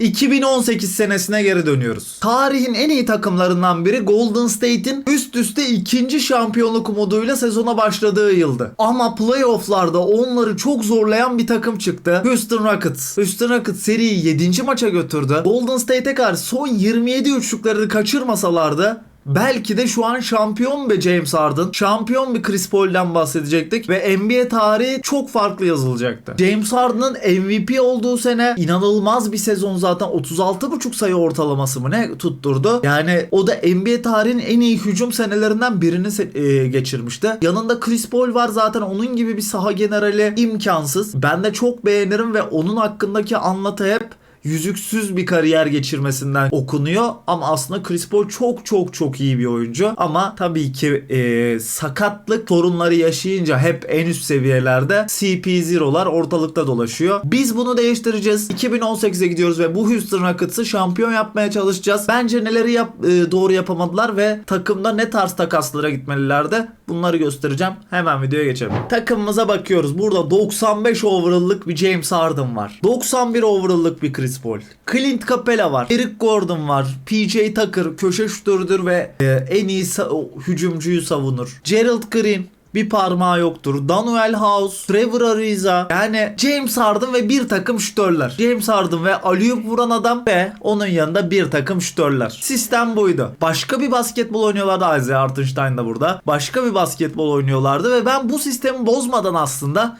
2018 senesine geri dönüyoruz. Tarihin en iyi takımlarından biri Golden State'in üst üste ikinci şampiyonluk umuduyla sezona başladığı yıldı. Ama playofflarda onları çok zorlayan bir takım çıktı. Houston Rockets. Houston Rockets seriyi 7. maça götürdü. Golden State'e karşı son 27 üçlükleri kaçırmasalardı Belki de şu an şampiyon bir James Harden, şampiyon bir Chris Paul'den bahsedecektik ve NBA tarihi çok farklı yazılacaktı. James Harden'ın MVP olduğu sene inanılmaz bir sezon zaten 36,5 sayı ortalaması mı ne tutturdu. Yani o da NBA tarihinin en iyi hücum senelerinden birini se- e, geçirmişti. Yanında Chris Paul var zaten onun gibi bir saha generali imkansız. Ben de çok beğenirim ve onun hakkındaki anlatı hep yüzüksüz bir kariyer geçirmesinden okunuyor ama aslında Chris Paul çok çok çok iyi bir oyuncu ama tabii ki e, sakatlık sorunları yaşayınca hep en üst seviyelerde CP0'lar ortalıkta dolaşıyor. Biz bunu değiştireceğiz. 2018'e gidiyoruz ve bu Houston Rockets'ı şampiyon yapmaya çalışacağız. Bence neleri yap, e, doğru yapamadılar ve takımda ne tarz takaslara gitmelilerdi bunları göstereceğim. Hemen videoya geçelim. Takımımıza bakıyoruz. Burada 95 overall'lık bir James Harden var. 91 overall'lık bir Chris Paul. Clint Capela var. Eric Gordon var. PJ Tucker köşe şutörüdür ve e, en iyi sa- hücumcuyu savunur. Gerald Green bir parmağı yoktur. Daniel House, Trevor Ariza yani James Harden ve bir takım şütörler. James Harden ve Aliyup vuran adam ve onun yanında bir takım şütörler. Sistem buydu. Başka bir basketbol oynuyorlardı. Isaiah Hartenstein da burada. Başka bir basketbol oynuyorlardı ve ben bu sistemi bozmadan aslında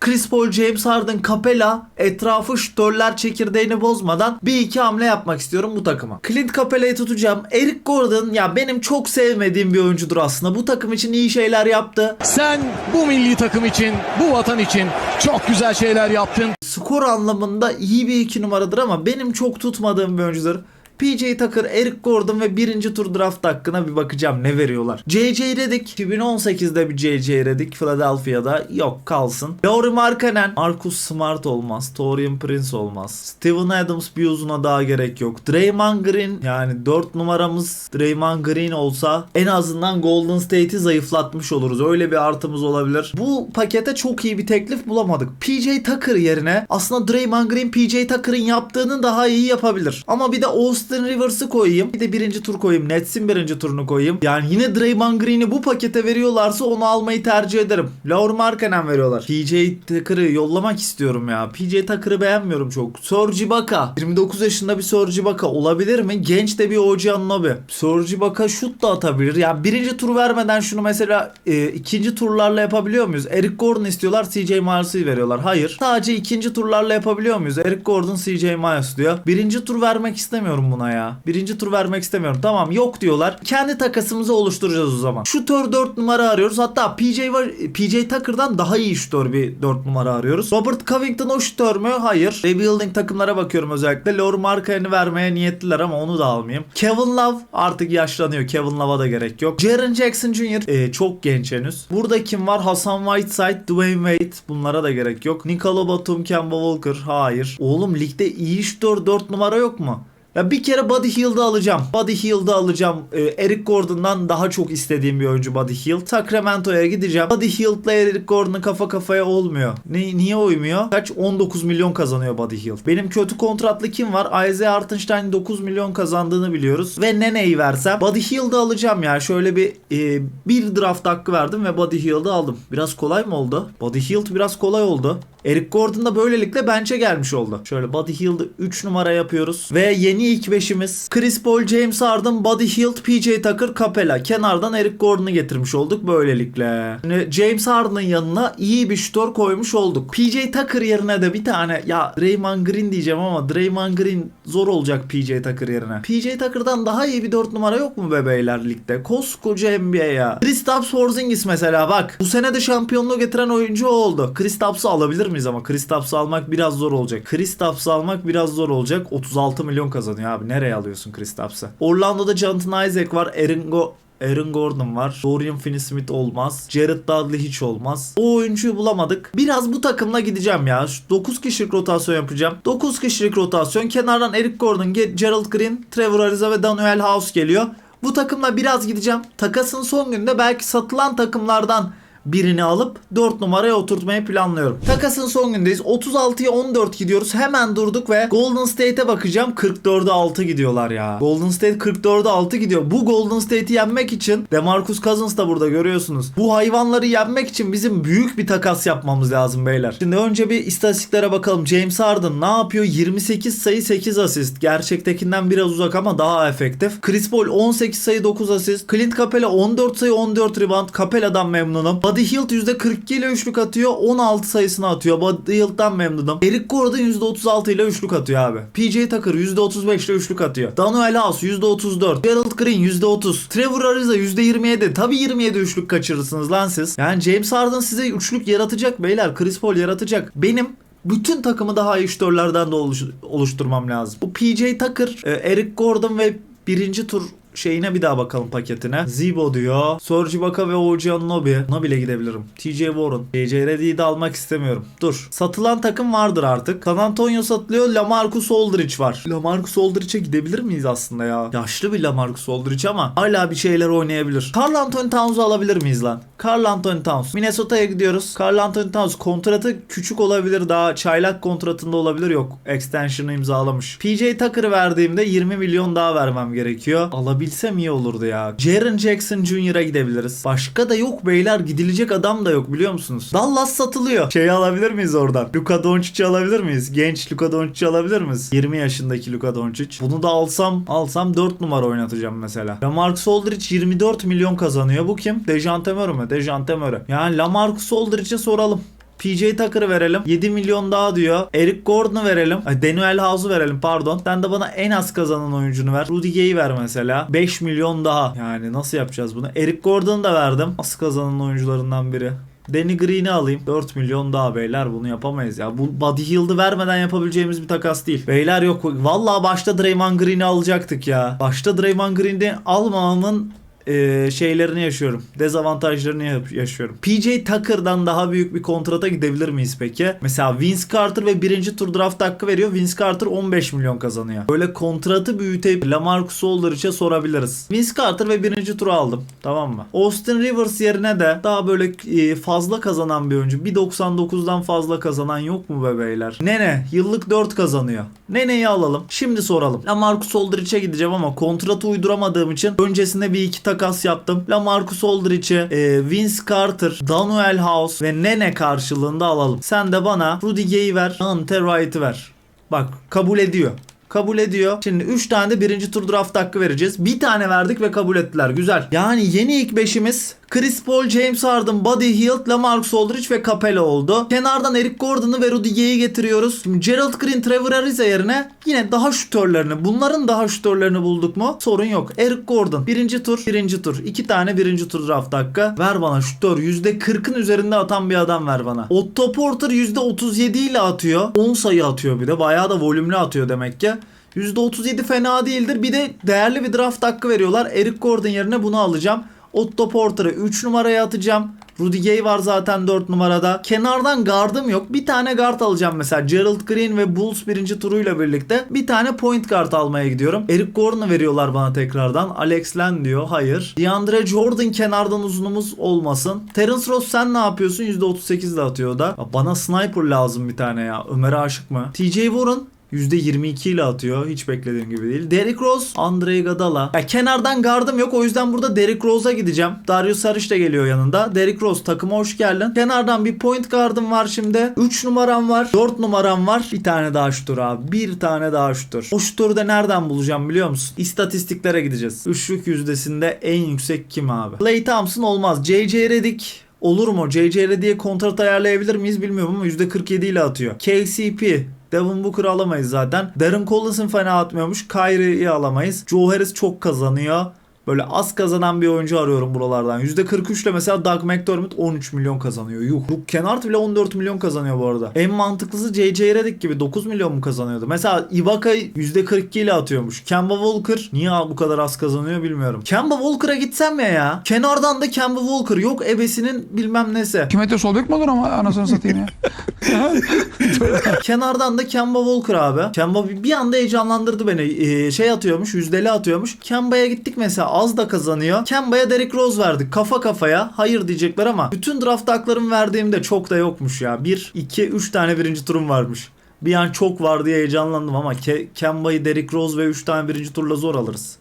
Chris Paul, James Harden, Capella etrafı şütörler çekirdeğini bozmadan bir iki hamle yapmak istiyorum bu takıma. Clint Capella'yı tutacağım. Eric Gordon ya benim çok sevmediğim bir oyuncudur aslında. Bu takım için iyi şeyler yaptı. Sen bu milli takım için, bu vatan için çok güzel şeyler yaptın. skor anlamında iyi bir iki numaradır ama benim çok tutmadığım bir oyuncudur. PJ Tucker, Eric Gordon ve birinci tur draft hakkına bir bakacağım ne veriyorlar. JJ Redick 2018'de bir JJ Redick Philadelphia'da yok kalsın. Lauri Markkanen, Marcus Smart olmaz. Torian Prince olmaz. Steven Adams bir uzuna daha gerek yok. Draymond Green yani 4 numaramız Draymond Green olsa en azından Golden State'i zayıflatmış oluruz. Öyle bir artımız olabilir. Bu pakete çok iyi bir teklif bulamadık. PJ Tucker yerine aslında Draymond Green PJ Tucker'ın yaptığını daha iyi yapabilir. Ama bir de Austin Rivers'ı koyayım. Bir de birinci tur koyayım. Nets'in birinci turunu koyayım. Yani yine Draymond Green'i bu pakete veriyorlarsa onu almayı tercih ederim. Lauri Markkanen veriyorlar. PJ Tucker'ı yollamak istiyorum ya. PJ Tucker'ı beğenmiyorum çok. Serge Ibaka. 29 yaşında bir Serge Ibaka olabilir mi? Genç de bir OG Anunoby. Serge Ibaka şut da atabilir. Yani birinci tur vermeden şunu mesela e, ikinci turlarla yapabiliyor muyuz? Eric Gordon istiyorlar CJ Miles'ı veriyorlar. Hayır. Sadece ikinci turlarla yapabiliyor muyuz? Eric Gordon CJ Miles diyor. Birinci tur vermek istemiyorum buna ya. Birinci tur vermek istemiyorum. Tamam yok diyorlar. Kendi takasımızı oluşturacağız o zaman. Şutör 4 numara arıyoruz. Hatta PJ var PJ Tucker'dan daha iyi şutör bir 4 numara arıyoruz. Robert Covington o şutör mü? Hayır. Rebuilding takımlara bakıyorum özellikle. Lauri Markkanen'i vermeye niyetliler ama onu da almayayım. Kevin Love artık yaşlanıyor. Kevin Love'a da gerek yok. Jaren Jackson Jr. e, çok genç henüz. Burada kim var? Hasan Whiteside, Dwayne Wade. Bunlara da gerek yok. Nikola Batum, Kemba Walker. Hayır. Oğlum ligde iyi şutör 4 numara yok mu? Ya bir kere Buddy Hield'ı alacağım. Buddy Hield'ı alacağım. Ee, Eric Gordon'dan daha çok istediğim bir oyuncu Buddy Hield. Sacramento'ya gideceğim. Buddy Hield'la Eric Gordon'un kafa kafaya olmuyor. Ne, niye uymuyor? Kaç? 19 milyon kazanıyor Buddy Hield. Benim kötü kontratlı kim var? Isaiah Hartenstein 9 milyon kazandığını biliyoruz. Ve Nene'yi versem Buddy Hield'ı alacağım ya. Şöyle bir e, bir draft hakkı verdim ve Buddy Hield'ı aldım. Biraz kolay mı oldu? Buddy Hield biraz kolay oldu. Eric Gordon da böylelikle bench'e gelmiş oldu. Şöyle Buddy Hield'ı 3 numara yapıyoruz. Ve yeni ilk beşimiz Chris Paul, James Harden, Buddy Hield, PJ Tucker, Capella. Kenardan Eric Gordon'u getirmiş olduk böylelikle. Şimdi James Harden'ın yanına iyi bir şutör koymuş olduk. PJ Tucker yerine de bir tane ya Draymond Green diyeceğim ama Draymond Green zor olacak PJ Tucker yerine. PJ Tucker'dan daha iyi bir 4 numara yok mu bebeyler ligde? Koskoca NBA ya. Kristaps Porzingis mesela bak. Bu sene de şampiyonluğu getiren oyuncu oldu. Kristaps'ı alabilir miyiz ama? Kristaps'ı almak biraz zor olacak. Kristaps'ı almak biraz zor olacak. 36 milyon kazanıyor abi. Nereye alıyorsun Kristaps'ı? Orlando'da Jonathan Isaac var. Aaron Go Aaron Gordon var. Dorian Finney-Smith olmaz. Jared Dudley hiç olmaz. O oyuncuyu bulamadık. Biraz bu takımla gideceğim ya. 9 kişilik rotasyon yapacağım. 9 kişilik rotasyon. Kenardan Eric Gordon, Ge- Gerald Green, Trevor Ariza ve Daniel House geliyor. Bu takımla biraz gideceğim. Takasın son günde belki satılan takımlardan birini alıp 4 numaraya oturtmayı planlıyorum. Takasın son gündeyiz. 36'ya 14 gidiyoruz. Hemen durduk ve Golden State'e bakacağım. 44'e 6 gidiyorlar ya. Golden State 44'e 6 gidiyor. Bu Golden State'i yenmek için DeMarcus Cousins da burada görüyorsunuz. Bu hayvanları yenmek için bizim büyük bir takas yapmamız lazım beyler. Şimdi önce bir istatistiklere bakalım. James Harden ne yapıyor? 28 sayı 8 asist. Gerçektekinden biraz uzak ama daha efektif. Chris Paul 18 sayı 9 asist. Clint Capela 14 sayı 14 rebound. Capela'dan memnunum. Buddy Hield %42 ile üçlük atıyor. 16 sayısını atıyor. Buddy Hield'dan memnunum. Eric Gordon %36 ile üçlük atıyor abi. PJ Tucker %35 ile üçlük atıyor. Daniel House %34. Gerald Green %30. Trevor Ariza %27. Tabi 27 üçlük kaçırırsınız lan siz. Yani James Harden size üçlük yaratacak beyler. Chris Paul yaratacak. Benim bütün takımı daha iyi şütörlerden de oluş- oluşturmam lazım. Bu PJ Tucker, e, Eric Gordon ve birinci tur şeyine bir daha bakalım paketine. Zibo diyor. Serge Ibaka ve Anunoby. Buna bile gidebilirim. TJ Warren. JJ Redick'i de almak istemiyorum. Dur. Satılan takım vardır artık. San Antonio satılıyor. Lamarcus Aldridge var. Lamarcus Aldridge'e gidebilir miyiz aslında ya? Yaşlı bir Lamarcus Aldridge ama hala bir şeyler oynayabilir. Carl Anthony Towns'u alabilir miyiz lan? Carl Anthony Towns. Minnesota'ya gidiyoruz. Carl Anthony Towns kontratı küçük olabilir. Daha çaylak kontratında olabilir. Yok. Extension'ı imzalamış. PJ Tucker verdiğimde 20 milyon daha vermem gerekiyor. Alabilsem iyi olurdu ya. Jaren Jackson Jr.'a gidebiliriz. Başka da yok beyler. Gidilecek adam da yok biliyor musunuz? Dallas satılıyor. Şeyi alabilir miyiz oradan? Luka Doncic'i alabilir miyiz? Genç Luka Doncic'i alabilir miyiz? 20 yaşındaki Luka Doncic. Bunu da alsam alsam 4 numara oynatacağım mesela. Lamarcus Aldridge 24 milyon kazanıyor. Bu kim? Dejante Murray mü? Dejante Murray. Yani Lamarcus Aldridge'e soralım. PJ Tucker'ı verelim. 7 milyon daha diyor. Eric Gordon'u verelim. Daniel House'u verelim pardon. Sen de bana en az kazanan oyuncunu ver. Rudy Gay'i ver mesela. 5 milyon daha. Yani nasıl yapacağız bunu? Eric Gordon'u da verdim. Az kazanan oyuncularından biri. Danny Green'i alayım. 4 milyon daha beyler bunu yapamayız ya. Bu Buddy Hield'ı vermeden yapabileceğimiz bir takas değil. Beyler yok. Vallahi başta Draymond Green'i alacaktık ya. Başta Draymond Green'i almamamın e, şeylerini yaşıyorum. Dezavantajlarını yaşıyorum. PJ Tucker'dan daha büyük bir kontrata gidebilir miyiz peki? Mesela Vince Carter ve birinci tur draft hakkı veriyor. Vince Carter 15 milyon kazanıyor. Böyle kontratı büyüteyip Lamarcus Aldridge'e sorabiliriz. Vince Carter ve birinci turu aldım. Tamam mı? Austin Rivers yerine de daha böyle e, fazla kazanan bir oyuncu. 1.99'dan fazla kazanan yok mu be beyler? Nene yıllık 4 kazanıyor. Nene'yi alalım. Şimdi soralım. Lamarcus Aldridge'e gideceğim ama kontratı uyduramadığım için öncesinde bir iki takas yaptım. Lamarcus Aldridge'e e, Vince Carter, Daniel House ve Nene karşılığında alalım. Sen de bana Rudy Gay'i ver, Ante Wright'ı ver. Bak kabul ediyor. Kabul ediyor. Şimdi 3 tane de birinci tur draft hakkı vereceğiz. Bir tane verdik ve kabul ettiler. Güzel. Yani yeni ilk beşimiz Chris Paul, James Harden, Buddy Hield, Lamarcus Aldridge ve Capella oldu. Kenardan Eric Gordon'u ve Rudy Gay'i getiriyoruz. Şimdi Gerald Green, Trevor Ariza yerine yine daha şütörlerini, bunların daha şütörlerini bulduk mu? Sorun yok. Eric Gordon birinci tur, birinci tur. iki tane birinci tur draft hakkı. Ver bana şütör. %40'ın üzerinde atan bir adam ver bana. Otto Porter %37 ile atıyor. 10 sayı atıyor bir de. Bayağı da volümlü atıyor demek ki. %37 fena değildir. Bir de değerli bir draft hakkı veriyorlar. Eric Gordon yerine bunu alacağım. Otto Porter'ı 3 numaraya atacağım. Rudy Gay var zaten 4 numarada. Kenardan gardım yok. Bir tane guard alacağım mesela. Gerald Green ve Bulls birinci turuyla birlikte. Bir tane point guard almaya gidiyorum. Eric Gordon'u veriyorlar bana tekrardan. Alex Len diyor. Hayır. DeAndre Jordan kenardan uzunumuz olmasın. Terence Ross sen ne yapıyorsun? %38 ile atıyor da. Bana sniper lazım bir tane ya. Ömer'e aşık mı? TJ Warren %22 ile atıyor. Hiç beklediğim gibi değil. Derrick Rose, Andre Iguodala. Ya kenardan gardım yok. O yüzden burada Derrick Rose'a gideceğim. Darius Saric de geliyor yanında. Derrick Rose takıma hoş geldin. Kenardan bir point guardım var şimdi. 3 numaram var. 4 numaram var. Bir tane daha şutur abi. Bir tane daha şutur. O şuturu da nereden bulacağım biliyor musun? İstatistiklere gideceğiz. Üçlük yüzdesinde en yüksek kim abi? Clay Thompson olmaz. JJ Redick Olur mu? JJ Redick'e kontrat ayarlayabilir miyiz bilmiyorum ama %47 ile atıyor. KCP Devin Booker'ı alamayız zaten. Darren Collins'ın fena atmıyormuş. Kyrie'yi alamayız. Joe Harris çok kazanıyor. Böyle az kazanan bir oyuncu arıyorum buralardan. %43 ile mesela Doug McDermott 13 milyon kazanıyor. Yuh. Luke Kennard bile 14 milyon kazanıyor bu arada. En mantıklısı J.J. Redick gibi 9 milyon mu kazanıyordu? Mesela Ibaka %42 ile atıyormuş. Kemba Walker niye bu kadar az kazanıyor bilmiyorum. Kemba Walker'a gitsem ya ya. Kenardan da Kemba Walker yok ebesinin bilmem nesi. İki metre sol bek mi olur ama anasını satayım ya. Kenardan da Kemba Walker abi. Kemba bir bir anda heyecanlandırdı beni. Ee, şey atıyormuş, yüzdeli atıyormuş. Kemba'ya gittik mesela az da kazanıyor. Kemba'ya Derrick Rose verdik. Kafa kafaya. Hayır diyecekler ama bütün draft haklarımı verdiğimde çok da yokmuş ya. 1, 2, 3 tane birinci turum varmış. Bir an çok var diye heyecanlandım ama Ke- Kemba'yı Derrick Rose ve 3 tane birinci turla zor alırız.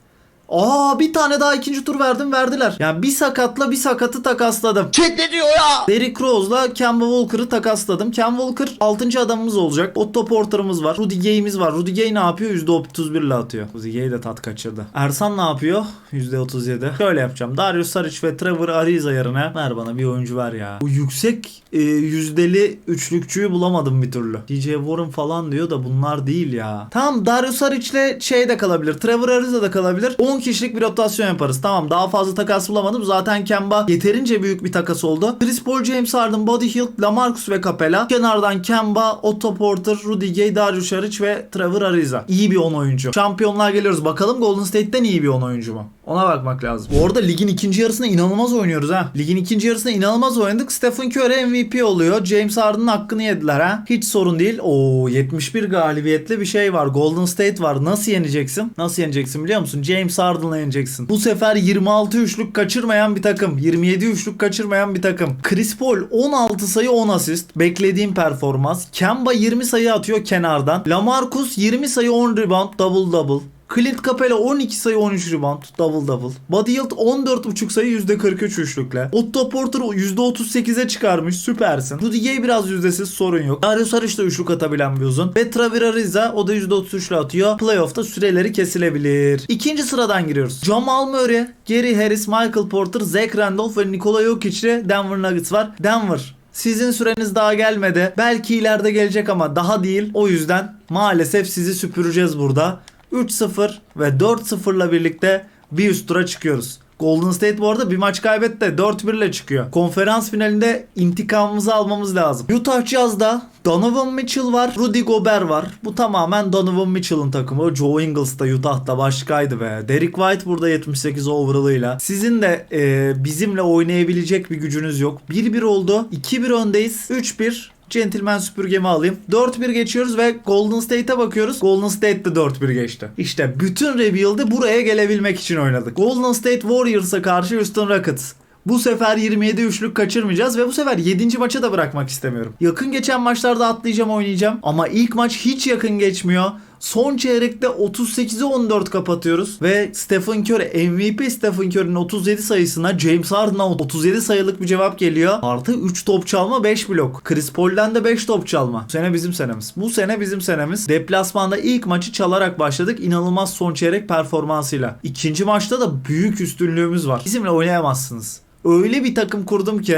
Aa bir tane daha ikinci tur verdim verdiler. Yani bir sakatla bir sakatı takasladım. Chat ne diyor ya? Derrick Rose'la Kemba Walker'ı takasladım. Kemba Walker 6. adamımız olacak. Otto Porter'ımız var. Rudy Gay'imiz var. Rudy Gay ne yapıyor? %31 ile atıyor. Rudy Gay de tat kaçırdı. Ersan ne yapıyor? %37. Şöyle yapacağım. Darius Saric ve Trevor Ariza yerine ver bana bir oyuncu ver ya. Bu yüksek e, yüzdeli üçlükçüyü bulamadım bir türlü. DJ Warren falan diyor da bunlar değil ya. Tamam Darius Saric'le şey de kalabilir. Trevor Ariza da kalabilir. 10 kişilik bir rotasyon yaparız. Tamam daha fazla takas bulamadım. Zaten Kemba yeterince büyük bir takas oldu. Chris Paul, James Harden, Buddy Hield, Lamarcus ve Capella. Kenardan Kemba, Otto Porter, Rudy Gay, Darius Saric ve Trevor Ariza. İyi bir 10 oyuncu. Şampiyonlar geliyoruz. Bakalım Golden State'ten iyi bir 10 oyuncu mu? Ona bakmak lazım. Bu arada ligin ikinci yarısında inanılmaz oynuyoruz ha. Ligin ikinci yarısında inanılmaz oynadık. Stephen Curry MVP oluyor. James Harden'ın hakkını yediler ha. Hiç sorun değil. Oo 71 galibiyetli bir şey var. Golden State var. Nasıl yeneceksin? Nasıl yeneceksin biliyor musun? James Harden'la yeneceksin. Bu sefer 26 üçlük kaçırmayan bir takım. 27 üçlük kaçırmayan bir takım. Chris Paul 16 sayı 10 asist. Beklediğim performans. Kemba 20 sayı atıyor kenardan. Lamarcus 20 sayı 10 rebound. Double double. Clint Capella 12 sayı 13 rebound double double. Buddy Hield 14.5 sayı %43 üçlükle. Otto Porter %38'e çıkarmış süpersin. Rudy Gay biraz yüzdesiz sorun yok. Darius Saric de üçlük atabilen bir uzun. Ve Trevor Ariza o da %33 ile atıyor. Playoff'ta süreleri kesilebilir. İkinci sıradan giriyoruz. Jamal Murray, Gary Harris, Michael Porter, Zach Randolph ve Nikola Jokic ile Denver Nuggets var. Denver sizin süreniz daha gelmedi. Belki ileride gelecek ama daha değil. O yüzden maalesef sizi süpüreceğiz burada. 3-0 ve 4-0'la birlikte bir üst tura çıkıyoruz. Golden State bu arada bir maç kaybetti. 4-1 ile çıkıyor. Konferans finalinde intikamımızı almamız lazım. Utah Jazz'da Donovan Mitchell var. Rudy Gobert var. Bu tamamen Donovan Mitchell'ın takımı. Joe Ingles da Utah'ta başkaydı be. Derek White burada 78 overall'ıyla. Sizin de e, bizimle oynayabilecek bir gücünüz yok. 1-1 oldu. 2-1 öndeyiz. 3-1 Gentleman süpürgemi alayım. 4-1 geçiyoruz ve Golden State'e bakıyoruz. Golden State de 4-1 geçti. İşte bütün rebuild'i buraya gelebilmek için oynadık. Golden State Warriors'a karşı Houston Rockets. Bu sefer 27 üçlük kaçırmayacağız ve bu sefer 7. maça da bırakmak istemiyorum. Yakın geçen maçlarda atlayacağım oynayacağım ama ilk maç hiç yakın geçmiyor. Son çeyrekte 38'e 14 kapatıyoruz ve Stephen Curry MVP Stephen Curry'nin 37 sayısına James Harden'a 37 sayılık bir cevap geliyor. Artı 3 top çalma 5 blok. Chris Paul'den de 5 top çalma. Bu sene bizim senemiz. Bu sene bizim senemiz. Deplasmanda ilk maçı çalarak başladık. İnanılmaz son çeyrek performansıyla. İkinci maçta da büyük üstünlüğümüz var. Bizimle oynayamazsınız. Öyle bir takım kurdum ki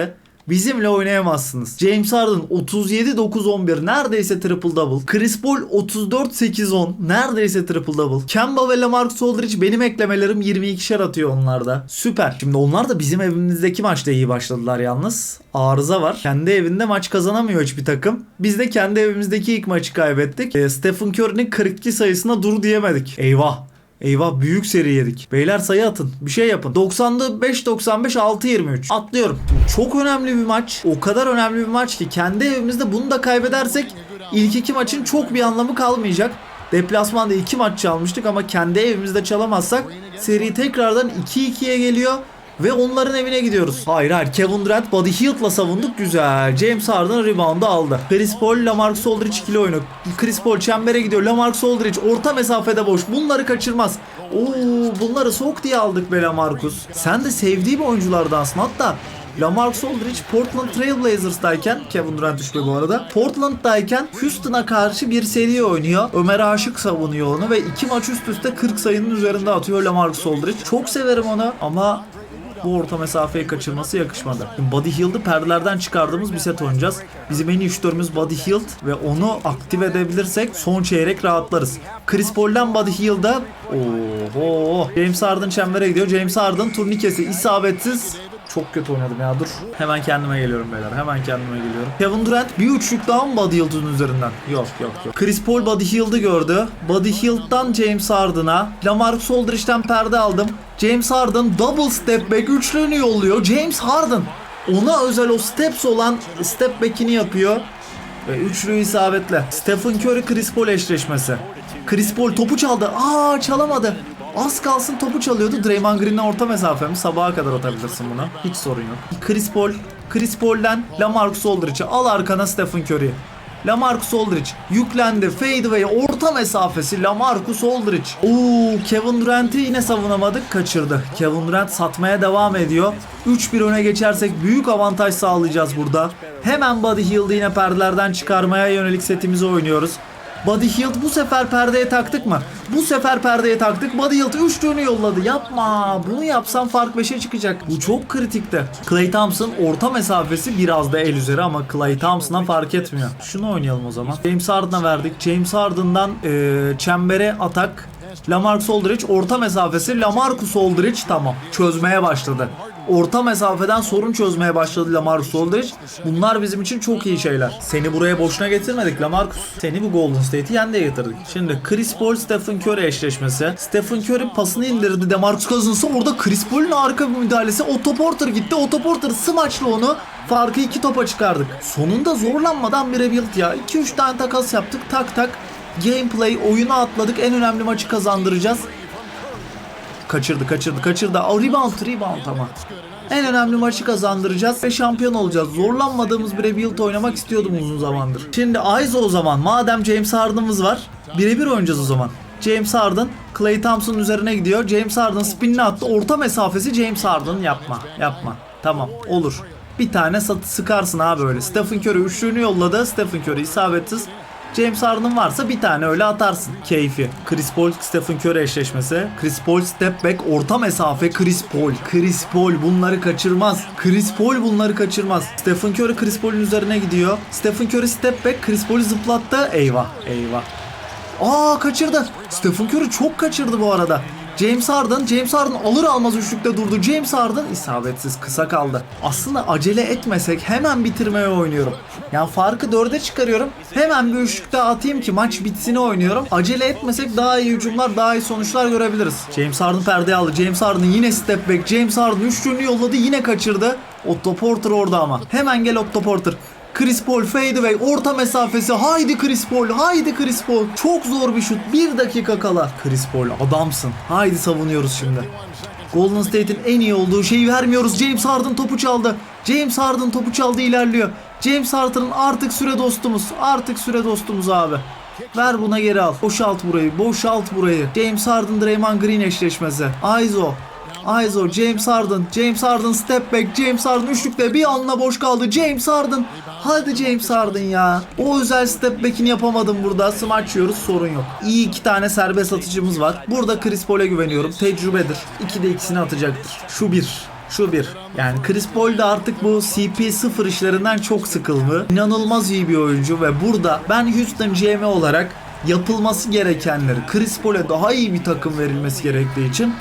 Bizimle oynayamazsınız. James Harden 37-9-11 neredeyse triple double. Chris Paul 34-8-10 neredeyse triple double. Kemba ve Lamarcus Aldridge benim eklemelerim 22'şer atıyor onlarda. Süper. Şimdi onlar da bizim evimizdeki maçta iyi başladılar yalnız. Arıza var. Kendi evinde maç kazanamıyor hiçbir takım. Biz de kendi evimizdeki ilk maçı kaybettik. E, Stephen Curry'nin 42 sayısına dur diyemedik. Eyvah. Eyvah büyük seri yedik. Beyler sayı atın. Bir şey yapın. 95 95 6 23. Atlıyorum. Çok önemli bir maç. O kadar önemli bir maç ki kendi evimizde bunu da kaybedersek ilk iki maçın çok bir anlamı kalmayacak. Deplasmanda iki maç çalmıştık ama kendi evimizde çalamazsak seri tekrardan 2-2'ye geliyor. Ve onların evine gidiyoruz. Hayır hayır Kevin Durant Buddy Hield'la savunduk güzel. James Harden rebound'u aldı. Chris Paul Lamarcus Aldridge ikili oyunu. Chris Paul çembere gidiyor. Lamarcus Aldridge orta mesafede boş. Bunları kaçırmaz. Oo bunları sok diye aldık be Lamarcus. Sen de sevdiğim oyunculardansın. Hatta Lamarcus Aldridge Portland Trail Blazers'dayken Kevin Durant düştü bu arada. Portland'dayken Houston'a karşı bir seri oynuyor. Ömer Aşık savunuyor onu ve iki maç üst üste 40 sayının üzerinde atıyor Lamarcus Aldridge. Çok severim onu ama bu orta mesafeyi kaçırması yakışmadı. Şimdi Buddy Hield'ı perdelerden çıkardığımız bir set oynayacağız. Bizim en iyi şütörümüz Buddy Hield ve onu aktif edebilirsek son çeyrek rahatlarız. Chris Paul'dan Buddy Hield'a Oho. James Harden çembere gidiyor. James Harden turnikesi isabetsiz. Çok kötü oynadım ya dur. Hemen kendime geliyorum beyler. Hemen kendime geliyorum. Kevin Durant bir üçlük daha mı Buddy Hield'ın üzerinden? Yok yok yok. Chris Paul Buddy Hield'ı gördü. Buddy Hield'dan James Harden'a. Lamarcus Aldridge'den perde aldım. James Harden double step back üçlüğünü yolluyor. James Harden ona özel o steps olan step back'ini yapıyor. Ve üçlü isabetle. Stephen Curry Chris Paul eşleşmesi. Chris Paul topu çaldı. Aa çalamadı. Az kalsın topu çalıyordu. Draymond Green'le orta mesafe mi? Sabaha kadar atabilirsin bunu. Hiç sorun yok. Chris Paul. Chris Paul'den Lamarcus Aldridge'e al arkana Stephen Curry. Lamarcus Aldridge yüklendi. Fadeaway orta mesafesi Lamarcus Aldridge. Oo Kevin Durant'i yine savunamadık. Kaçırdı. Kevin Durant satmaya devam ediyor. 3-1 öne geçersek büyük avantaj sağlayacağız burada. Hemen Buddy Hield'i yine perdelerden çıkarmaya yönelik setimizi oynuyoruz. Buddy Hield bu sefer perdeye taktık mı? Bu sefer perdeye taktık. Buddy Hield üçlüğünü yolladı. Yapma. Bunu yapsam fark 5'e çıkacak. Bu çok kritikti. Clay Thompson orta mesafesi biraz da el üzeri ama Clay Thompson'a fark etmiyor. Şunu oynayalım o zaman. James Harden'a verdik. James Harden'dan eee, çembere atak. Lamarcus Aldridge orta mesafesi. Lamarcus Aldridge tamam. Çözmeye başladı. Orta mesafeden sorun çözmeye başladı Lamarcus Aldridge. Bunlar bizim için çok iyi şeyler. Seni buraya boşuna getirmedik Lamarcus. Seni bu Golden State'i yendiye getirdik. Şimdi Chris Paul Stephen Curry eşleşmesi. Stephen Curry pasını indirdi Demarcus Cousins'a. Orada Chris Paul'un arka bir müdahalesi. Otto Porter gitti. Otto Porter smaçla onu. Farkı iki topa çıkardık. Sonunda zorlanmadan bir rebuild ya. 2-3 tane takas yaptık. Tak tak. Gameplay oyuna atladık. En önemli maçı kazandıracağız. Kaçırdı kaçırdı kaçırdı. O rebound rebound ama. En önemli maçı kazandıracağız ve şampiyon olacağız. Zorlanmadığımız bir rebuild oynamak istiyordum uzun zamandır. Şimdi Aizo o zaman. Madem James Harden'ımız var. Birebir oynayacağız o zaman. James Harden Clay Thompson üzerine gidiyor. James Harden spinini attı. Orta mesafesi James Harden yapma. Yapma. Tamam olur. Bir tane satı sıkarsın abi öyle. Stephen Curry üçlüğünü yolladı. Stephen Curry isabetsiz. James Harden varsa bir tane öyle atarsın. Keyfi. Chris Paul, Stephen Curry eşleşmesi. Chris Paul step back, orta mesafe Chris Paul. Chris Paul bunları kaçırmaz. Chris Paul bunları kaçırmaz. Stephen Curry Chris Paul'ün üzerine gidiyor. Stephen Curry step back, Chris Paul'ü zıplattı. Eyvah, eyvah. Aa kaçırdı. Stephen Curry çok kaçırdı bu arada. James Harden, James Harden alır almaz üçlükte durdu. James Harden isabetsiz kısa kaldı. Aslında acele etmesek hemen bitirmeye oynuyorum. Yani farkı dörde çıkarıyorum. Hemen bir üçlükte atayım ki maç bitsini oynuyorum. Acele etmesek daha iyi hücumlar, daha iyi sonuçlar görebiliriz. James Harden perdeye aldı. James Harden yine step back. James Harden üçlüğünü yolladı yine kaçırdı. Otto Porter orada ama. Hemen gel Otto Porter. Chris Paul fadeaway orta mesafesi. Haydi Chris Paul haydi Chris Paul. Çok zor bir şut. Bir dakika kala. Chris Paul adamsın. Haydi savunuyoruz şimdi. Golden State'in en iyi olduğu şeyi vermiyoruz. James Harden topu çaldı. James Harden topu çaldı ilerliyor. James Harden'ın artık süre dostumuz. Artık süre dostumuz abi. Ver buna geri al. Boşalt burayı. Boşalt burayı. James Harden Draymond Green eşleşmesi. Aizo. Aizo, James Harden, James Harden step back, James Harden üçlükte bir anla boş kaldı. James Harden, hadi James Harden ya. O özel step back'ini yapamadım burada. Smaç yiyoruz sorun yok. İyi iki tane serbest atıcımız var. Burada Chris Paul'e güveniyorum. Tecrübedir. İki de ikisini atacaktır. Şu bir. Şu bir. Yani Chris Paul de artık bu CP0 işlerinden çok sıkıldı. İnanılmaz iyi bir oyuncu ve burada ben Houston GM olarak yapılması gerekenleri Chris Paul'e daha iyi bir takım verilmesi gerektiği için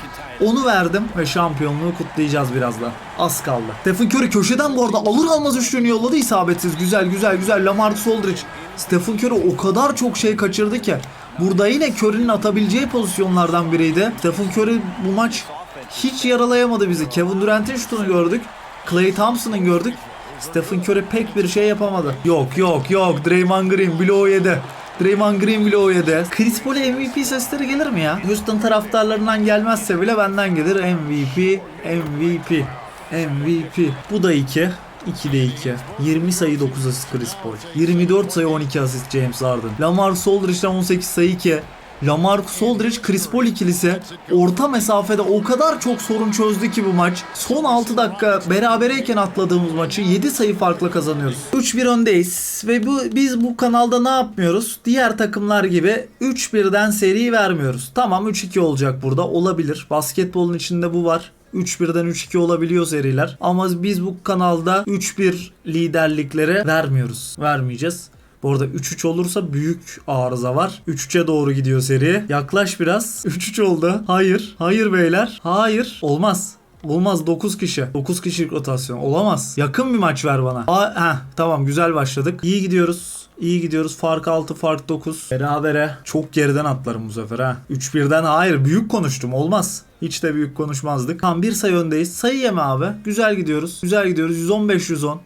onu verdim ve şampiyonluğu kutlayacağız birazdan. Az kaldı. Stephen Curry köşeden bu arada alır almaz üçlüğünü yolladı isabetsiz. Güzel güzel güzel. Lamarcus Aldridge. Stephen Curry o kadar çok şey kaçırdı ki. Burada yine Curry'nin atabileceği pozisyonlardan biriydi. Stephen Curry bu maç hiç yaralayamadı bizi. Kevin Durant'in şutunu gördük. Clay Thompson'ın gördük. Stephen Curry pek bir şey yapamadı. Yok yok yok. Draymond Green blow yedi. Draymond Green bile o yedi. Chris Paul'e MVP sesleri gelir mi ya? Houston taraftarlarından gelmezse bile benden gelir. MVP, MVP, MVP. Bu da 2. 2 de 2. 20 sayı 9 asist Chris Paul. 24 sayı 12 asist James Harden. Lamar Aldridge'den 18 sayı 2. Lamarcus Aldridge Chris Paul ikilisi orta mesafede o kadar çok sorun çözdü ki bu maç. Son 6 dakika berabereyken atladığımız maçı 7 sayı farkla kazanıyoruz. 3-1 öndeyiz ve bu biz bu kanalda ne yapmıyoruz? Diğer takımlar gibi 3-1'den seri vermiyoruz. Tamam 3-2 olacak burada olabilir. Basketbolun içinde bu var. 3-1'den 3-2 olabiliyor seriler. Ama biz bu kanalda 3-1 liderlikleri vermiyoruz. Vermeyeceğiz. Bu arada 3-3 olursa büyük arıza var. 3-3'e doğru gidiyor seri. Yaklaş biraz. 3-3 oldu. Hayır. Hayır beyler. Hayır. Olmaz. Olmaz 9 kişi. 9 kişilik rotasyon. Olamaz. Yakın bir maç ver bana. Aa, heh, tamam güzel başladık. İyi gidiyoruz. İyi gidiyoruz. Fark 6, fark 9. Berabere. Çok geriden atlarım bu sefer ha. 3-1'den hayır. Büyük konuştum. Olmaz. Hiç de büyük konuşmazdık. Tamam bir sayı öndeyiz. Sayı yeme abi. Güzel gidiyoruz. Güzel gidiyoruz. 115-110.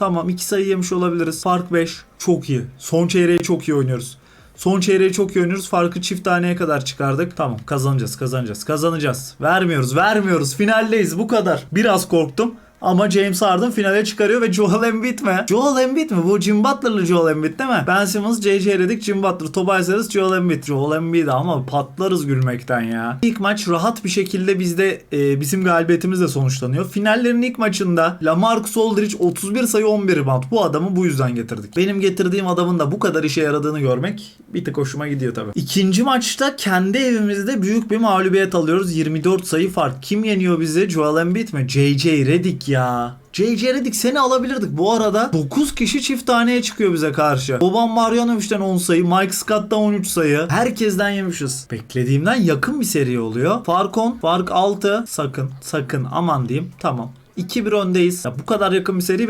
Tamam iki sayı yemiş olabiliriz. Fark 5. Çok iyi. Son çeyreği çok iyi oynuyoruz. Son çeyreği çok iyi oynuyoruz. Farkı çift taneye kadar çıkardık. Tamam kazanacağız kazanacağız kazanacağız. Vermiyoruz vermiyoruz. Finaldeyiz bu kadar. Biraz korktum. Ama James Harden finale çıkarıyor ve Joel Embiid mi? Joel Embiid mi? Bu Jim Butler'lı Joel Embiid değil mi? Ben Simmons, J.J. Redick, Jim Butler, Tobias Harris, Joel Embiid. Joel Embiid ama patlarız gülmekten ya. İlk maç rahat bir şekilde bizde e, bizim galibiyetimizle sonuçlanıyor. Finallerin ilk maçında Lamarcus Aldridge 31 sayı 11 rebound. Bu adamı bu yüzden getirdik. Benim getirdiğim adamın da bu kadar işe yaradığını görmek bir tık hoşuma gidiyor tabii. İkinci maçta kendi evimizde büyük bir mağlubiyet alıyoruz. 24 sayı fark. Kim yeniyor bizi? Joel Embiid mi? J.J. Redick ya. J.J. Redick seni alabilirdik. Bu arada 9 kişi çift taneye çıkıyor bize karşı. Boban Marjanovic'den 10 sayı, Mike Scott'tan 13 sayı. Herkesten yemişiz. Beklediğimden yakın bir seri oluyor. Fark 10, fark 6. Sakın, sakın aman diyeyim. Tamam. 2-1 öndeyiz. Ya bu kadar yakın bir seri.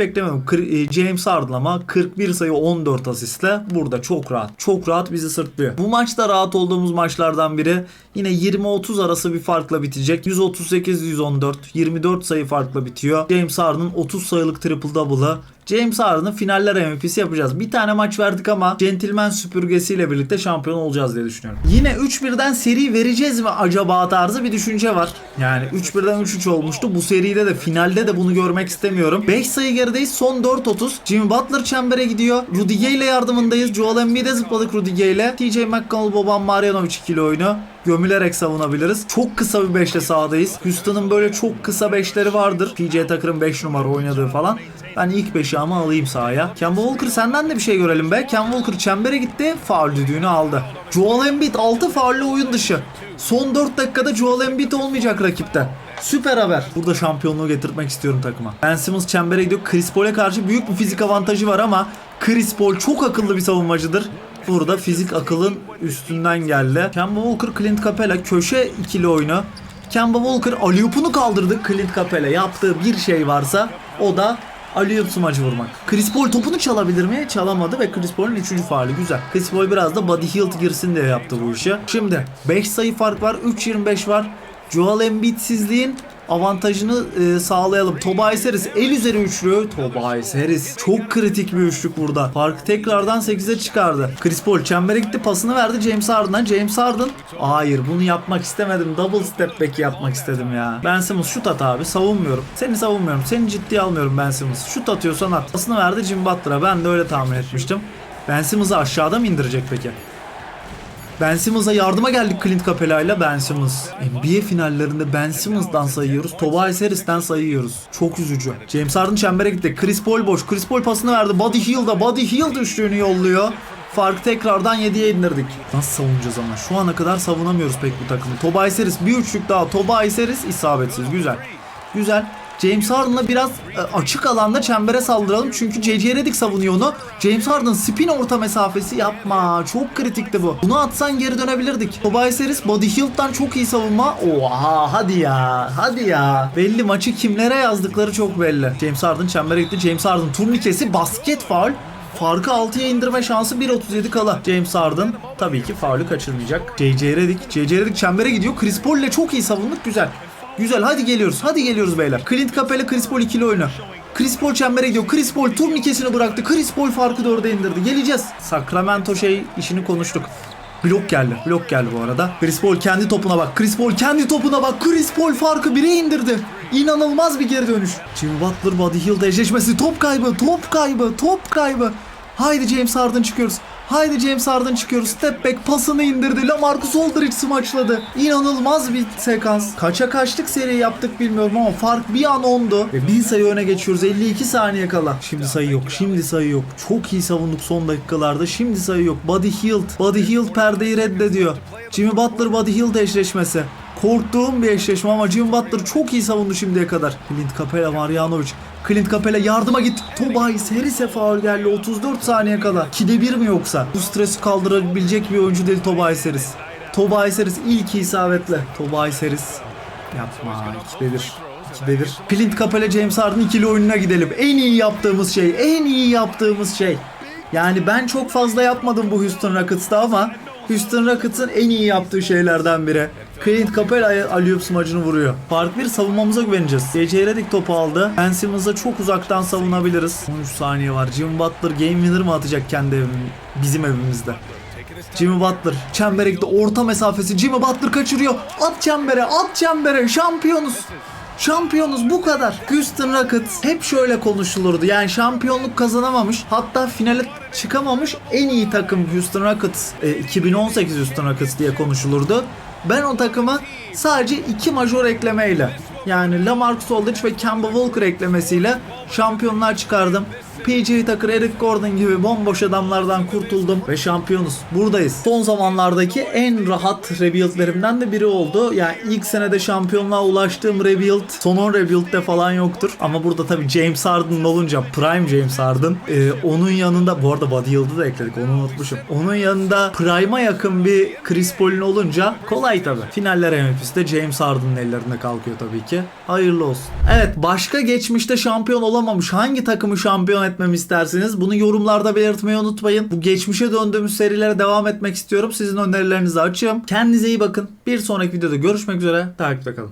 Kır- e, James Harden ama 41 sayı 14 asistle burada çok rahat. Çok rahat bizi sırtlıyor. Bu maçta rahat olduğumuz maçlardan biri. Yine 20-30 arası bir farkla bitecek. 138-114. 24 sayı farkla bitiyor. James Harden'ın 30 sayılık triple double'ı. James Harden'ın finaller MVP'si yapacağız. Bir tane maç verdik ama centilmen süpürgesiyle birlikte şampiyon olacağız diye düşünüyorum. Yine 3-1'den seri vereceğiz mi acaba tarzı bir düşünce var. Yani 3-1'den 3-3 olmuştu. Bu seride de finalde de bunu görmek istemiyorum. 5 sayı gerideyiz. Son 4-30. Jimmy Butler çembere gidiyor. Rudy Gay ile yardımındayız. Joel Embiid'e zıpladık Rudy Gay ile. TJ McConnell, Boban Marjanovic ikili oyunu gömülerek savunabiliriz. Çok kısa bir 5'le sahadayız. Houston'ın böyle çok kısa 5'leri vardır. PJ Tucker'ın 5 numara oynadığı falan. Ben ilk 5'i ama alayım sahaya. Kemba Walker senden de bir şey görelim be. Kemba Walker çembere gitti. Faul düdüğünü aldı. Joel Embiid 6 faulle oyun dışı. Son 4 dakikada Joel Embiid olmayacak rakipte. Süper haber. Burada şampiyonluğu getirmek istiyorum takıma. Ben Simmons çembere gidiyor. Chris Paul'e karşı büyük bir fizik avantajı var ama Chris Paul çok akıllı bir savunmacıdır. Burada fizik akılın üstünden geldi. Kemba Walker, Clint Capella köşe ikili oyunu. Kemba Walker aliyupunu kaldırdı. Clint Capella yaptığı bir şey varsa o da Aliyup smacı vurmak. Chris Paul topunu çalabilir mi? Çalamadı ve Chris Paul'un 3. faali güzel. Chris Paul biraz da body healed girsin diye yaptı bu işi. Şimdi 5 sayı fark var. 3.25 var. Joel Embiid'sizliğin avantajını e, sağlayalım. Tobias Harris el üzeri üçlü. Tobias Harris çok kritik bir üçlük burada. Farkı tekrardan 8'e çıkardı. Chris Paul çembere gitti pasını verdi James Harden'a. James Harden hayır bunu yapmak istemedim. Double step back yapmak istedim ya. Ben Simmons şut at abi savunmuyorum. Seni savunmuyorum. Seni ciddiye almıyorum Ben Simmons. Şut atıyorsan at. Pasını verdi Jim Butler'a. Ben de öyle tahmin etmiştim. Ben Simmons'ı aşağıda mı indirecek peki? Ben Simmons'a yardıma geldik Clint Capela ile Ben Simmons. NBA finallerinde Ben Simmons'dan sayıyoruz. Tobias Harris'ten sayıyoruz. Çok üzücü. James Harden çembere gitti. Chris Paul boş. Chris Paul pasını verdi. Body Hield'a. Body Hield üçlüğünü yolluyor. Farkı tekrardan 7'ye indirdik. Nasıl savunacağız ama? Şu ana kadar savunamıyoruz pek bu takımı. Tobias Harris bir üçlük daha. Tobias Harris isabetsiz. Güzel. Güzel. James Harden'la biraz e, açık alanda çembere saldıralım. Çünkü J.J. Redick savunuyor onu. James Harden spin orta mesafesi yapma. Çok kritikti bu. Bunu atsan geri dönebilirdik. Tobias Harris body heal'dan çok iyi savunma. Oha hadi ya. Hadi ya. Belli maçı kimlere yazdıkları çok belli. James Harden çembere gitti. James Harden turnikesi basket faul. Farkı 6'ya indirme şansı 1.37 kala. James Harden tabii ki faulü kaçırmayacak. J.J. Redick. J.J. Redick çembere gidiyor. Chris Paul ile çok iyi savunduk. Güzel. Güzel hadi geliyoruz. Hadi geliyoruz beyler. Clint Capela Chris Paul ikili oyunu. Chris Paul çembere gidiyor. Chris Paul turnikesini bıraktı. Chris Paul farkı dörde indirdi. Geleceğiz. Sacramento şey işini konuştuk. Blok geldi. Blok geldi bu arada. Chris Paul kendi topuna bak. Chris Paul kendi topuna bak. Chris Paul farkı 1'e indirdi. İnanılmaz bir geri dönüş. Jimmy Butler body healed eşleşmesi. Top kaybı. Top kaybı. Top kaybı. Haydi James Harden çıkıyoruz. Haydi James Harden çıkıyoruz. Step back pasını indirdi. Lamarcus Aldridge smaçladı. İnanılmaz bir sekans. Kaça kaçlık seri yaptık bilmiyorum ama fark bir an ondu. Ve bir sayı öne geçiyoruz. 52 saniye kala. Şimdi sayı yok. Şimdi sayı yok. Çok iyi savunduk son dakikalarda. Şimdi sayı yok. Body healed. Body healed perdeyi reddediyor. Jimmy Butler body healed eşleşmesi. Korktuğum bir eşleşme ama Jimmy Butler çok iyi savundu şimdiye kadar. Clint Capela, Marjanovic. Clint Capela yardıma git. Tobias Harris'e faul geldi 34 saniye kala. 2'de 1 mi yoksa? Bu stresi kaldırabilecek bir oyuncu değil Tobias Harris. Tobias Harris ilk isabetle. Tobias Harris. Yapma 2'de 1. 2'de 1. Clint Capela James Harden ikili oyununa gidelim. En iyi yaptığımız şey. En iyi yaptığımız şey. Yani ben çok fazla yapmadım bu Houston Rockets'ta ama Houston Rockets'ın en iyi yaptığı şeylerden biri. Clint Capela alley-oop smacını vuruyor. Fark bir savunmamıza güveneceğiz. J.J. Redick topu aldı. Ben Simmons'a çok uzaktan savunabiliriz. 13 saniye var. Jim Butler game winner mı atacak kendi evim, bizim evimizde? Jimmy Butler çembere gitti orta mesafesi Jimmy Butler kaçırıyor at çembere at çembere şampiyonuz Şampiyonuz bu kadar. Houston Rockets hep şöyle konuşulurdu. Yani şampiyonluk kazanamamış. Hatta finale çıkamamış en iyi takım Houston Rockets. e, 2018 Houston Rockets diye konuşulurdu. Ben o takımı sadece iki major eklemeyle yani Lamarcus Aldridge ve Kemba Walker eklemesiyle şampiyonlar çıkardım. PJ Tucker, Eric Gordon gibi bomboş adamlardan kurtuldum ve şampiyonuz. Buradayız. Son zamanlardaki en rahat rebuildlerimden de biri oldu. Yani ilk senede şampiyonluğa ulaştığım rebuild son 10 rebuild'de falan yoktur. Ama burada tabii James Harden olunca Prime James Harden e, onun yanında bu arada Buddy Yıldız'ı da ekledik onu unutmuşum. Onun yanında Prime'a yakın bir Chris Paul'ün olunca kolay tabii. Finaller MVP'si de James Harden'ın ellerinde kalkıyor tabii ki. Hayırlı olsun. Evet başka geçmişte şampiyon olamamış hangi takımı şampiyon etmemi istersiniz? Bunu yorumlarda belirtmeyi unutmayın. Bu geçmişe döndüğümüz serilere devam etmek istiyorum. Sizin önerilerinizi açığım. Kendinize iyi bakın. Bir sonraki videoda görüşmek üzere. Takipte kalın.